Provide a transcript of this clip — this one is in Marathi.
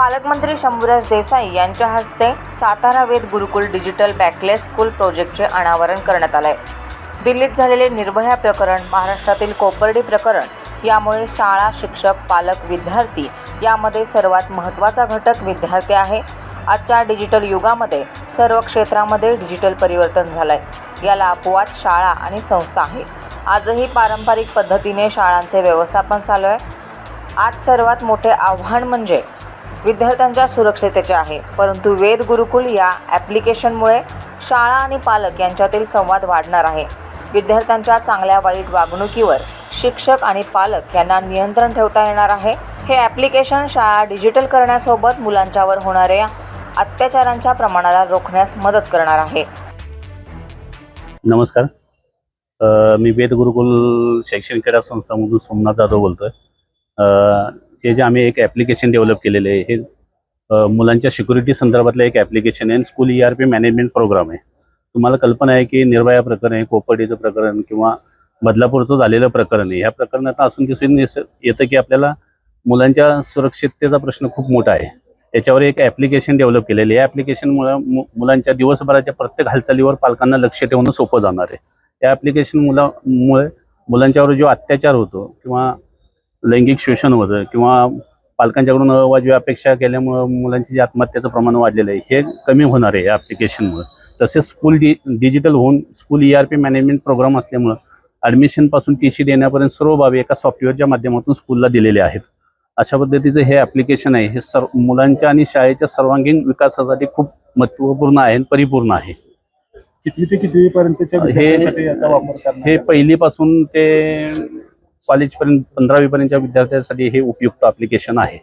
पालकमंत्री शंभूराज देसाई यांच्या हस्ते Satara Ved Gurukul digital bagless school प्रोजेक्टचे अनावरण करण्यात आले दिल्लीत झालेले निर्भया प्रकरण महाराष्ट्रातील कोपर्डी प्रकरण यामुळे शाळा शिक्षक पालक विद्यार्थी यामध्ये सर्वात महत्त्वाचा घटक विद्यार्थी आहे. आजच्या डिजिटल युगामध्ये सर्व क्षेत्रामध्ये डिजिटल परिवर्तन झालं आहे याला अपवाद शाळा आणि संस्था आहे. आजही पारंपरिक पद्धतीने शाळांचे व्यवस्थापन चालू आहे. आज सर्वात मोठे आव्हान म्हणजे विद्यार्थ्यांच्या सुरक्षितेचे आहे. परंतु वेद गुरुकुल या ॲप्लिकेशनमुळे शाळा आणि पालक यांच्यातील संवाद वाढणार आहे. विद्यार्थ्यांच्या चांगल्या वाईट वागणुकीवर शिक्षक आणि पालक यांना नियंत्रण ठेवता येणार आहे. हे ॲप्लिकेशन शाळा डिजिटल करण्यासोबत मुलांच्यावर होणाऱ्या अत्याचारांच्या प्रमाणाला रोखण्यास मदत करणार आहे. नमस्कार. मी वेद गुरुकुल शैक्षणिक क्रीडा संस्थामधून सोमनाथ जाधव बोलतोय. हे जे आम्ही एक ॲप्लिकेशन डेव्हलप केलेले आहे हे मुलांच्या सिक्युरिटी संदर्भातलं एक ॲप्लिकेशन आहे school E R P management program आहे. तुम्हाला कल्पना आहे की निर्भया प्रकरण आहे कोपर्डीचं प्रकरण किंवा बदलापूरचं झालेलं प्रकरण आहे. ह्या प्रकरणात असून दिसून येतं की आपल्याला मुलांच्या सुरक्षिततेचा प्रश्न खूप मोठा आहे. याच्यावर एक ॲप्लिकेशन डेव्हलप केलेलं आहे. या ॲप्लिकेशनमुळे मु मुलांच्या दिवसभराच्या प्रत्येक हालचालीवर पालकांना लक्ष ठेवणं सोपं जाणार आहे. या ॲप्लिकेशन मुलामुळे मुलांच्यावर जो अत्याचार होतो किंवा लैंगिक शोषण होतं किंवा पालकांच्याकडून अवाजवी अपेक्षा केल्यामुळं मुलांची जे आत्महत्याचं प्रमाण वाढलेलं आहे हे कमी होणार आहे या ॲप्लिकेशनमुळे तसेच स्कूल डि डिजिटल होऊन school E R P management program असल्यामुळं ॲडमिशनपासून टी सी देण्यापर्यंत सर्व बाबी एका सॉफ्टवेअरच्या माध्यमातून स्कूलला दिलेले आहेत. अशा पद्धतीचं हे ॲप्लिकेशन आहे हे सर्व मुलांच्या आणि शाळेच्या सर्वांगीण विकासासाठी खूप महत्त्वपूर्ण आहे आणि परिपूर्ण आहे. कितवी ते कितवी पर्यंतच्या हे विद्यार्थ्यांसाठी याचा वापर करण्यात हे पहिलीपासून ते कॉलेजपर्यंत पंधरावी पर्यंतच्या विद्यार्थ्यांसाठी हे उपयुक्त ॲप्लिकेशन आहे.